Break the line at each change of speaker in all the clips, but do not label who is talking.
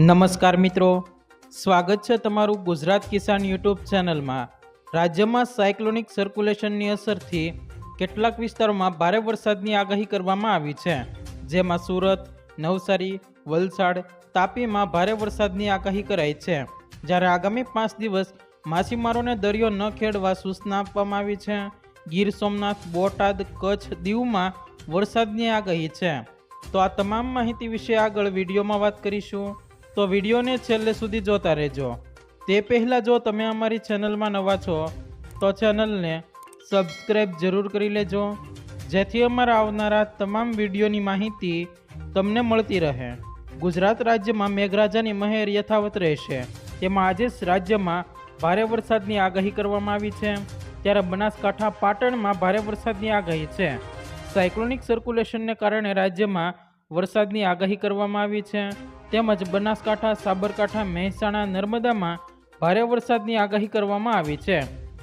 નમસ્કાર મિત્રો. સ્વાગત છે તમારું ગુજરાત કિસાન યુટ્યુબ ચેનલમાં. રાજ્યમાં સાયક્લોનિક સર્ક્યુલેશનની અસરથી કેટલાક વિસ્તારોમાં ભારે વરસાદની આગાહી કરવામાં આવી છે. જેમાં સુરત, નવસારી, વલસાડ તાપીમાં ભારે વરસાદની આગાહી કરાઈ છે. જ્યારે આગામી પાંચ દિવસ માછીમારોને દરિયો ન ખેડવા સૂચના આપવામાં આવી છે. ગીર સોમનાથ, બોટાદ, કચ્છ દીવમાં વરસાદની આગાહી છે. તો આ તમામ માહિતી વિશે આગળ વિડીયોમાં વાત કરીશું. તો વિડીયોને છેલ્લે સુધી જોતા રહેજો. તે પહેલાં જો તમે અમારી ચેનલમાં નવા છો, તો ચેનલને સબસ્ક્રાઈબ જરૂર કરી લેજો, જેથી અમારા આવનારા તમામ વિડીયોની માહિતી તમને મળતી રહે. ગુજરાત રાજ્યમાં મેઘરાજાની મહેર યથાવત રહેશે. તેમાં આજે જ રાજ્યમાં ભારે વરસાદની આગાહી કરવામાં આવી છે. ત્યારે બનાસકાંઠા, પાટણમાં ભારે વરસાદની આગાહી છે. સાયક્લોનિક સર્ક્યુલેશનને કારણે રાજ્યમાં વરસાદની આગાહી કરવામાં આવી છે. તેમજ બનાસકાંઠા, સાબરકાંઠા, મહેસાણા, નર્મદામાં ભારે વરસાદની આગાહી કરવામાં આવી છે.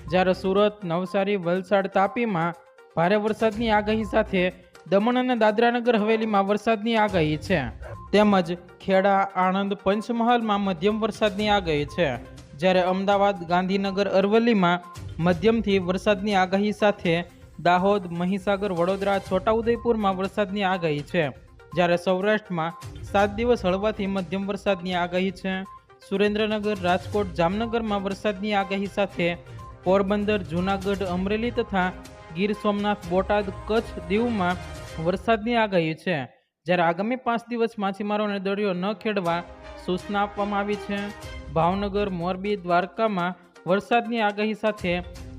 જ્યારે સુરત, નવસારી, વલસાડ તાપીમાં ભારે વરસાદની આગાહી સાથે દમણ અને દાદરાનગર હવેલીમાં વરસાદની આગાહી છે. તેમજ ખેડા, આણંદ, પંચમહાલમાં મધ્યમ વરસાદની આગાહી છે. જ્યારે અમદાવાદ, ગાંધીનગર, અરવલ્લીમાં મધ્યમથી વરસાદની આગાહી સાથે દાહોદ, મહીસાગર, વડોદરા, છોટાઉદેપુરમાં વરસાદની આગાહી છે. જ્યારે સૌરાષ્ટ્રમાં સાત દિવસ હળવાથી મધ્યમ વરસાદની આગાહી છે. સુરેન્દ્રનગર, રાજકોટ, જામનગરમાં વરસાદની આગાહી સાથે પોરબંદર, જૂનાગઢ, અમરેલી તથા ગીર સોમનાથ, બોટાદ, કચ્છ દીવમાં વરસાદની આગાહી છે. જ્યારે આગામી પાંચ દિવસ માછીમારોને દરિયો ન ખેડવા સૂચના આપવામાં આવી છે. ભાવનગર, મોરબી, દ્વારકામાં વરસાદની આગાહી સાથે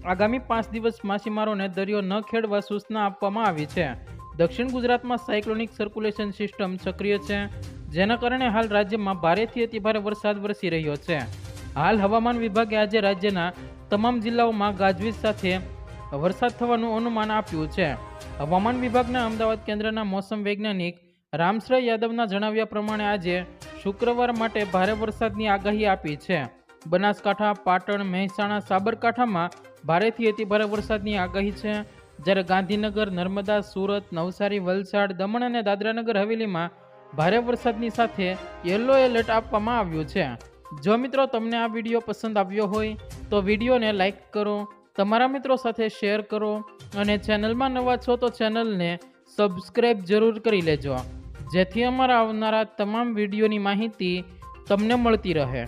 આગામી પાંચ દિવસ માછીમારોને દરિયો ન ખેડવા સૂચના આપવામાં આવી છે. દક્ષિણ ગુજરાતમાં સાયક્લોનિક સર્ક્યુલેશન સિસ્ટમ સક્રિય છે, જેના કારણે હાલ રાજ્યમાં ભારેથી અતિભારે વરસાદ વરસી રહ્યો છે. હાલ હવામાન વિભાગે આજે રાજ્યના તમામ જિલ્લાઓમાં ગાજવીજ સાથે વરસાદ થવાનું અનુમાન આપ્યું છે. હવામાન વિભાગના અમદાવાદ કેન્દ્રના મોસમ વૈજ્ઞાનિક રામશ્રય યાદવના જણાવ્યા પ્રમાણે આજે શુક્રવાર માટે ભારે વરસાદની આગાહી આપી છે. બનાસકાંઠા, પાટણ, મહેસાણા, સાબરકાંઠામાં ભારેથી અતિભારે વરસાદની આગાહી છે. જ્યારે ગાંધીનગર, નર્મદા, સુરત, નવસારી, વલસાડ, દમણ અને દાદરાનગર હવેલીમાં ભારે વરસાદની સાથે યલો એલર્ટ આપવામાં આવ્યું છે. જો મિત્રો તમને આ વીડિયો પસંદ આવ્યો હોય, તો વિડીયોને લાઇક કરો, તમારા મિત્રો સાથે શેર કરો અને ચેનલમાં નવા છો તો ચેનલને સબસ્ક્રાઈબ જરૂર કરી લેજો. જેથી અમારા આવનારા તમામ વિડીયોની માહિતી તમને મળતી રહે.